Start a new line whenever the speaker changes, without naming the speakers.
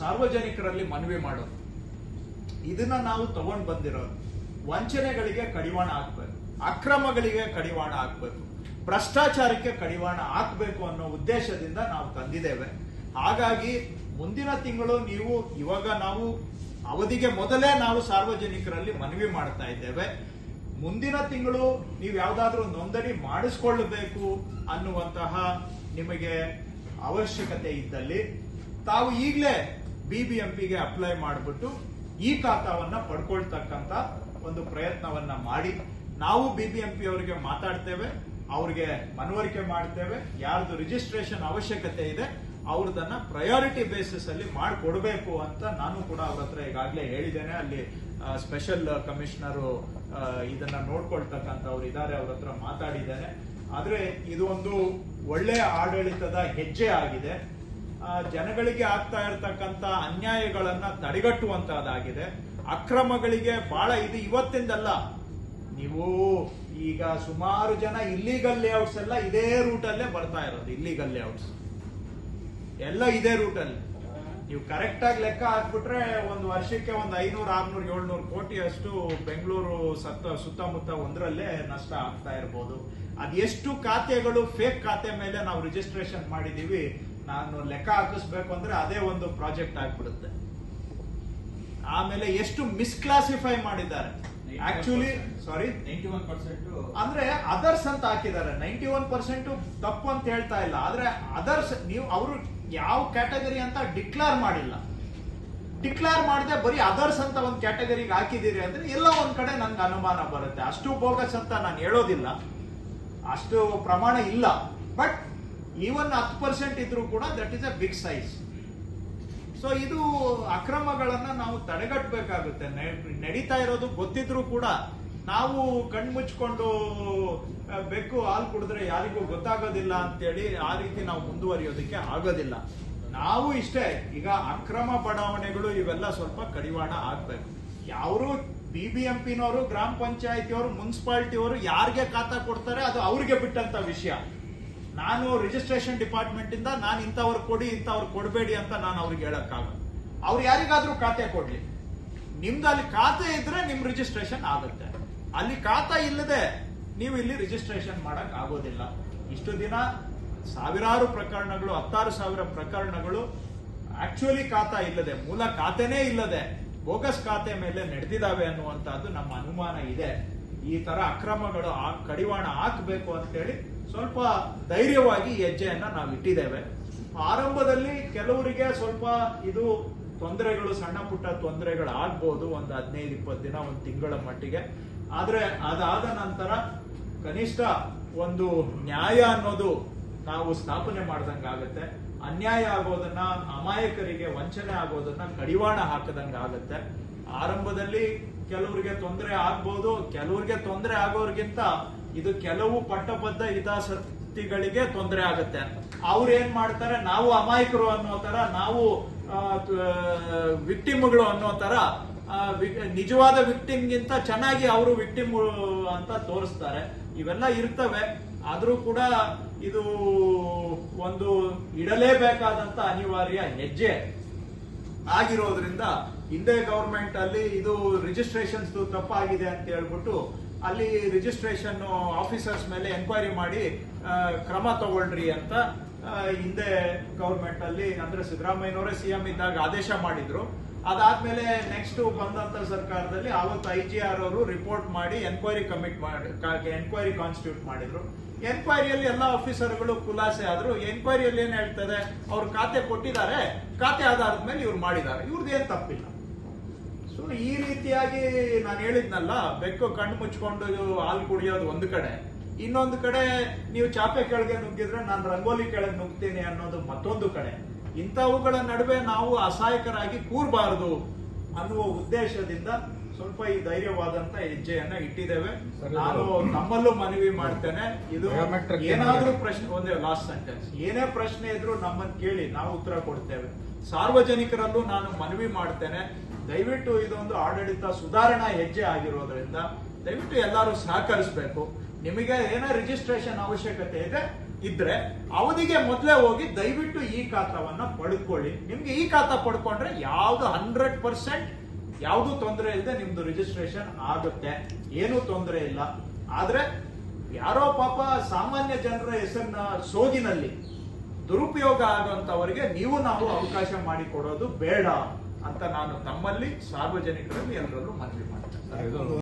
ಸಾರ್ವಜನಿಕರಲ್ಲಿ ಮನವಿ ಮಾಡೋದು. ಇದನ್ನ ನಾವು ತಗೊಂಡ್ ಬಂದಿರೋದು. ವಂಚನೆಗಳಿಗೆ ಕಡಿವಾಣ ಹಾಕ್ಬೇಕು. ಅಕ್ರಮಗಳಿಗೆ ಕಡಿವಾಣ ಹಾಕ್ಬೇಕು. ಭ್ರಷ್ಟಾಚಾರಕ್ಕೆ ಕಡಿವಾಣ ಹಾಕ್ಬೇಕು ಅನ್ನೋ ಉದ್ದೇಶದಿಂದ ನಾವು ತಂದಿದ್ದೇವೆ. ಹಾಗಾಗಿ ಮುಂದಿನ ತಿಂಗಳು ನೀವು, ಇವಾಗ ನಾವು, ಅವಧಿಗೆ ಮೊದಲೇ ನಾವು ಸಾರ್ವಜನಿಕರಲ್ಲಿ ಮನವಿ ಮಾಡ್ತಾ ಇದ್ದೇವೆ. ಮುಂದಿನ ತಿಂಗಳು ನೀವು ಯಾವ್ದಾದ್ರೂ ನೋಂದಣಿ ಮಾಡಿಸ್ಕೊಳ್ಬೇಕು ಅನ್ನುವಂತಹ ನಿಮಗೆ ಅವಶ್ಯಕತೆ ಇದ್ದಲ್ಲಿ ತಾವು ಈಗಲೇ ಬಿಬಿಎಂಪಿಗೆ ಅಪ್ಲೈ ಮಾಡಿಬಿಟ್ಟು ಈ ಖಾತಾವನ್ನ ಪಡ್ಕೊಳ್ತಕ್ಕಂತ ಒಂದು ಪ್ರಯತ್ನವನ್ನ ಮಾಡಿ ನಾವು ಬಿಬಿಎಂಪಿ ಅವರಿಗೆ ಮಾತಾಡ್ತೇವೆ, ಅವ್ರಿಗೆ ಮನವರಿಕೆ ಮಾಡ್ತೇವೆ, ಯಾರ್ದು ರಿಜಿಸ್ಟ್ರೇಷನ್ ಅವಶ್ಯಕತೆ ಇದೆ, ಅವ್ರದನ್ನ ಪ್ರಯಾರಿಟಿ ಬೇಸಿಸ್ ಅಲ್ಲಿ ಮಾಡಿಕೊಡ್ಬೇಕು ಅಂತ ನಾನು ಕೂಡ ಅವ್ರ ಹತ್ರ ಈಗಾಗಲೇ ಹೇಳಿದ್ದೇನೆ. ಅಲ್ಲಿ ಸ್ಪೆಷಲ್ ಕಮಿಷನರು ಇದನ್ನ ನೋಡ್ಕೊಳ್ತಕ್ಕಂತ ಅವ್ರು ಇದ್ದಾರೆ ಅವ್ರ ಹತ್ರ ಮಾತಾಡಿದ್ದೇನೆ. ಆದ್ರೆ ಇದು ಒಂದು ಒಳ್ಳೆಯ ಆಡಳಿತದ ಹೆಜ್ಜೆ ಆಗಿದೆ. ಜನಗಳಿಗೆ ಆಗ್ತಾ ಇರತಕ್ಕಂತ ಅನ್ಯಾಯಗಳನ್ನ ತಡೆಗಟ್ಟುವಂತಹದ್ದಾಗಿದೆ. ಅಕ್ರಮಗಳಿಗೆ ಬಹಳ ಇದು ಇವತ್ತಿಂದಲ್ಲ. ನೀವು ಈಗ ಸುಮಾರು ಜನ ಇಲ್ಲಿಗಲ್ ಲೇಔಟ್ಸ್ ಎಲ್ಲ ಇದೇ ರೂಟ್ ಅಲ್ಲೇ ಬರ್ತಾ ಇರೋದು ಇಲ್ಲಿಗಲ್ ಲೇಔಟ್ಸ್ ಎಲ್ಲ ಇದೇ ರೂಟ್ ನೀವು ಕರೆಕ್ಟ್ ಆಗಿ ಲೆಕ್ಕ ಹಾಕ್ಬಿಟ್ರೆ ಒಂದು ವರ್ಷಕ್ಕೆ ಒಂದು ಐನೂರು, ಆರ್ನೂರು, ಏಳ್ನೂರು ಕೋಟಿ ಅಷ್ಟು ಬೆಂಗಳೂರು ಸತ್ತ, ಸುತ್ತಮುತ್ತ ಒಂದರಲ್ಲೇ ನಷ್ಟ ಆಗ್ತಾ ಇರ್ಬೋದು. ಅದೆಷ್ಟು ಖಾತೆಗಳು ಫೇಕ್ ಖಾತೆ ಮೇಲೆ ನಾವು ರಿಜಿಸ್ಟ್ರೇಷನ್ ಮಾಡಿದೀವಿ ನಾನು ಲೆಕ್ಕ ಹಾಕಿಸ್ಬೇಕು ಅಂದ್ರೆ ಅದೇ ಒಂದು ಪ್ರಾಜೆಕ್ಟ್ ಆಗ್ಬಿಡುತ್ತೆ. ಆಮೇಲೆ ಎಷ್ಟು ಮಿಸ್ಕ್ಲಾಸಿಫೈ ಮಾಡಿದ್ದಾರೆ? Actually sorry
ninety one percent
ಅಂದ್ರೆ ಅದರ್ಸ್ ಅಂತ ಹಾಕಿದ್ದಾರೆ. ನೈಂಟಿ ಒನ್ ಪರ್ಸೆಂಟ್ ತಪ್ಪು ಅಂತ ಹೇಳ್ತಾ ಇಲ್ಲ. ಆದ್ರೆ ಅದರ್ಸ್ ನೀವು ಅವರು ಯಾವ ಕ್ಯಾಟಗರಿ ಅಂತ ಡಿಕ್ಲೇರ್ ಮಾಡಿಲ್ಲ. ಡಿಕ್ಲೇರ್ ಮಾಡದೆ ಬರೀ ಅದರ್ಸ್ ಅಂತ ಒಂದು ಕ್ಯಾಟಗರಿಗೆ ಹಾಕಿದ್ದೀರಿ ಅಂದ್ರೆ ಎಲ್ಲ ಒಂದ್ ಕಡೆ ನನ್ಗೆ ಅನುಮಾನ ಬರುತ್ತೆ. ಅಷ್ಟು ಬೋಗಸ್ ಅಂತ ನಾನು ಹೇಳೋದಿಲ್ಲ. ಅಷ್ಟು ಪ್ರಮಾಣ ಇಲ್ಲ. ಬಟ್ ಈವನ್ ಹತ್ತು ಪರ್ಸೆಂಟ್ ಇದ್ರೂ ಕೂಡ that is a big size so ಇದು ಅಕ್ರಮಗಳನ್ನ ನಾವು ತಡೆಗಟ್ಟಬೇಕಾಗುತ್ತೆ. ನಡೀತಾ ಇರೋದು ಗೊತ್ತಿದ್ರು ಕೂಡ ನಾವು ಕಣ್ಮುಚ್ಕೊಂಡು ಮುಚ್ಕೊಂಡು ಬೆಕ್ಕು ಹಾಲು ಕುಡಿದ್ರೆ ಯಾರಿಗೂ ಗೊತ್ತಾಗೋದಿಲ್ಲ ಅಂತೇಳಿ ಆ ರೀತಿ ನಾವು ಮುಂದುವರಿಯೋದಕ್ಕೆ ಆಗೋದಿಲ್ಲ. ನಾವು ಇಷ್ಟೇ, ಈಗ ಅಕ್ರಮ ಬಡಾವಣೆಗಳು ಇವೆಲ್ಲ ಸ್ವಲ್ಪ ಕಡಿವಾಣ ಆಗ್ಬೇಕು. ಯಾರು ಬಿ ಬಿ ಎಂ ಪಿನವರು ಗ್ರಾಮ ಪಂಚಾಯತಿಯವರು, ಮುನ್ಸಿಪಾಲ್ಟಿಯವರು ಯಾರಿಗೆ ಖಾತಾ ಕೊಡ್ತಾರೆ ಅದು ಅವ್ರಿಗೆ ಬಿಟ್ಟಂತ ವಿಷಯ. ನಾನು ರಿಜಿಸ್ಟ್ರೇಷನ್ ಡಿಪಾರ್ಟ್ಮೆಂಟ್ ಇಂದ ನಾನು ಇಂಥವ್ರು ಕೊಡಿ, ಇಂಥವ್ರು ಕೊಡಬೇಡಿ ಅಂತ ನಾನು ಅವ್ರಿಗೆ ಹೇಳಕ್ಕಾಗಲ್ಲ. ಅವ್ರು ಯಾರಿಗಾದ್ರೂ ಖಾತೆ ಕೊಡ್ಲಿ. ನಿಮ್ದು ಅಲ್ಲಿ ಖಾತೆ ಇದ್ರೆ ನಿಮ್ ರಿಜಿಸ್ಟ್ರೇಷನ್ ಆಗುತ್ತೆ. ಅಲ್ಲಿ ಖಾತಾ ಇಲ್ಲದೆ ನೀವು ಇಲ್ಲಿ ರಿಜಿಸ್ಟ್ರೇಷನ್ ಮಾಡಕ್ ಆಗೋದಿಲ್ಲ. ಇಷ್ಟು ದಿನ ಸಾವಿರಾರು ಪ್ರಕರಣಗಳು, ಹತ್ತಾರು ಸಾವಿರ ಪ್ರಕರಣಗಳು ಆಕ್ಚುಲಿ ಖಾತಾ ಇಲ್ಲದೆ, ಮೂಲ ಖಾತೆನೇ ಇಲ್ಲದೆ ಬೋಗಸ್ ಖಾತೆ ಮೇಲೆ ನಡೆದಿದ್ದಾವೆ ಅನ್ನುವಂತಹದ್ದು ನಮ್ಮ ಅನುಮಾನ ಇದೆ. ಈ ತರ ಅಕ್ರಮಗಳು ಕಡಿವಾಣ ಹಾಕಬೇಕು ಅಂತೇಳಿ ಸ್ವಲ್ಪ ಧೈರ್ಯವಾಗಿ ಹೆಜ್ಜೆಯನ್ನ ನಾವು ಇಟ್ಟಿದ್ದೇವೆ. ಆರಂಭದಲ್ಲಿ ಕೆಲವರಿಗೆ ಸ್ವಲ್ಪ ಇದು ತೊಂದರೆಗಳು, ಸಣ್ಣ ಪುಟ್ಟ ತೊಂದರೆಗಳು ಆಗ್ಬೋದು ಒಂದು ಹದಿನೈದು, ಇಪ್ಪತ್ತು ದಿನ, ಒಂದು ತಿಂಗಳ ಮಟ್ಟಿಗೆ. ಆದರೆ ಅದಾದ ನಂತರ ಕನಿಷ್ಠ ಒಂದು ನ್ಯಾಯ ಅನ್ನೋದು ನಾವು ಸ್ಥಾಪನೆ ಮಾಡ್ದಂಗ ಆಗುತ್ತೆ. ಅನ್ಯಾಯ ಆಗೋದನ್ನ, ಅಮಾಯಕರಿಗೆ ವಂಚನೆ ಆಗೋದನ್ನ ಕಡಿವಾಣ ಹಾಕದಂಗ ಆಗುತ್ತೆ. ಆರಂಭದಲ್ಲಿ ಕೆಲವರಿಗೆ ತೊಂದರೆ ಆಗ್ಬೋದು, ಕೆಲವರಿಗೆ ತೊಂದರೆ ಆಗೋರ್ಗಿಂತ ಇದು ಕೆಲವು ಪಟ್ಟಬದ್ಧ ಹಿತಾಸಕ್ತಿಗಳಿಗೆ ತೊಂದರೆ ಆಗುತ್ತೆ ಅವ್ರು ಏನ್ ಮಾಡ್ತಾರೆ? ನಾವು ಅಮಾಯಕರು ಅನ್ನೋ ತರ ನಾವು ವಿಕ್ಟಿಮ್ಗಳು ಅನ್ನೋ ತರ ನಿಜವಾದ ವಿಕ್ಟಿಮ್ಗಿಂತ ಚೆನ್ನಾಗಿ ಅವರು ವಿಕ್ಟಿಮ್ ಅಂತ ತೋರಿಸ್ತಾರೆ. ಇವೆಲ್ಲ ಇರ್ತವೆ. ಆದ್ರೂ ಕೂಡ ಇದು ಒಂದು ಇಡಲೇಬೇಕಾದಂತ ಅನಿವಾರ್ಯ ಹೆಜ್ಜೆ. ಆಗಿರೋದ್ರಿಂದ ಹಿಂದೆ ಗವರ್ಮೆಂಟ್ ಅಲ್ಲಿ ಇದು ರಿಜಿಸ್ಟ್ರೇಷನ್ಸ್ ತಪ್ಪಾಗಿದೆ ಅಂತ ಹೇಳ್ಬಿಟ್ಟು ಅಲ್ಲಿ ರಿಜಿಸ್ಟ್ರೇಷನ್ ಆಫೀಸರ್ಸ್ ಮೇಲೆ ಎನ್ಕ್ವೈರಿ ಮಾಡಿ ಕ್ರಮ ತಗೊಳ್ರಿ ಅಂತ ಹಿಂದೆ ಗೌರ್ಮೆಂಟ್ ಅಲ್ಲಿ ಅಂದ್ರೆ ಸಿದ್ದರಾಮಯ್ಯನವರೇ ಸಿಎಂ ಇದ್ದಾಗ ಆದೇಶ ಮಾಡಿದ್ರು. ಅದಾದ್ಮೇಲೆ ನೆಕ್ಸ್ಟ್ ಬಂದಂತ ಸರ್ಕಾರದಲ್ಲಿ ಅವತ್ತು ಐ ಜಿ ಆರ್ ಅವರು ರಿಪೋರ್ಟ್ ಮಾಡಿ ಎನ್ಕ್ವೈರಿ ಕಮಿಟ್ ಮಾಡಿ ಎನ್ಕ್ವೈರಿ ಕಾನ್ಸ್ಟಿಟ್ಯೂಟ್ ಮಾಡಿದ್ರು. ಎನ್ಕ್ವೈರಿಯಲ್ಲಿ ಎಲ್ಲ ಆಫೀಸರ್ಗಳು ಖುಲಾಸೆ ಆದ್ರು. ಎನ್ಕ್ವೈರಿಯಲ್ಲಿ ಏನ್ ಹೇಳ್ತದೆ ಅವ್ರು ಖಾತೆ ಕೊಟ್ಟಿದ್ದಾರೆ. ಖಾತೆ ಆಧಾರದ ಮೇಲೆ ಇವ್ರು ಮಾಡಿದ್ದಾರೆ. ಇವ್ರದ್ದು ಏನ್ ತಪ್ಪಿಲ್ಲ. ಈ ರೀತಿಯಾಗಿ ನಾನು ಹೇಳಿದ್ನಲ್ಲ ಬೆಕ್ಕು ಕಣ್ಣು ಮುಚ್ಕೊಂಡು ಹಾಲು ಕುಡಿಯೋದು ಒಂದು ಕಡೆ. ಇನ್ನೊಂದು ಕಡೆ ನೀವು ಚಾಪೆ ಕೆಳಗೆ ನುಗ್ಗಿದ್ರೆ ನಾನು ರಂಗೋಲಿ ಕೆಳಗೆ ನುಗ್ತೀನಿ ಅನ್ನೋದು ಮತ್ತೊಂದು ಕಡೆ. ಇಂಥವುಗಳ ನಡುವೆ ನಾವು ಅಸಹಾಯಕರಾಗಿ ಕೂರಬಾರದು ಅನ್ನುವ ಉದ್ದೇಶದಿಂದ ಸ್ವಲ್ಪ ಈ ಧೈರ್ಯವಾದಂತ ಹೆಜ್ಜೆಯನ್ನ ಇಟ್ಟಿದ್ದೇವೆ. ನಾನು ನಮ್ಮಲ್ಲೂ ಮನವಿ ಮಾಡ್ತೇನೆ. ಇದು ಏನಾದ್ರೂ ಪ್ರಶ್ನೆ ಒಂದೇ ಲಾಸ್ಟ್ ಸೆಂಟೆನ್ಸ್ ಏನೇ ಪ್ರಶ್ನೆ ಇದ್ರೂ ನಮ್ಮನ್ನ ಕೇಳಿ ನಾವು ಉತ್ತರ ಕೊಡ್ತೇವೆ. ಸಾರ್ವಜನಿಕರಲ್ಲೂ ನಾನು ಮನವಿ ಮಾಡ್ತೇನೆ. ದಯವಿಟ್ಟು ಇದೊಂದು ಆಡಳಿತ ಸುಧಾರಣಾ ಹೆಜ್ಜೆ ಆಗಿರೋದ್ರಿಂದ ದಯವಿಟ್ಟು ಎಲ್ಲರೂ ಸಹಕರಿಸಬೇಕು. ನಿಮಗೆ ಏನೋ ರಿಜಿಸ್ಟ್ರೇಷನ್ ಅವಶ್ಯಕತೆ ಇದೆ, ಇದ್ರೆ ಅವಧಿಗೆ ಮೊದಲೇ ಹೋಗಿ ದಯವಿಟ್ಟು ಈ ಖಾತಾವನ್ನ ಪಡ್ಕೊಳ್ಳಿ. ನಿಮ್ಗೆ ಈ ಖಾತಾ ಪಡ್ಕೊಂಡ್ರೆ ಯಾವ್ದು ಹಂಡ್ರೆಡ್ ಪರ್ಸೆಂಟ್ ಯಾವುದು ತೊಂದರೆ ಇಲ್ಲದೆ ನಿಮ್ದು ರಿಜಿಸ್ಟ್ರೇಷನ್ ಆಗುತ್ತೆ. ಏನೂ ತೊಂದರೆ ಇಲ್ಲ. ಆದ್ರೆ ಯಾರೋ ಪಾಪ ಸಾಮಾನ್ಯ ಜನರ ಹೆಸರನ್ನ ಸೋಗಿನಲ್ಲಿ ದುರುಪಯೋಗ ಆಗುವಂತವರಿಗೆ ನೀವು ನಾವು ಅವಕಾಶ ಮಾಡಿಕೊಡೋದು ಬೇಡ. ಅಂತ ನಾನು ತಮ್ಮಲ್ಲಿ ಸಾರ್ವಜನಿಕರಲ್ಲಿ ಎಲ್ಲರಲ್ಲೂ ಮನವಿ ಮಾಡ್ತೇನೆ.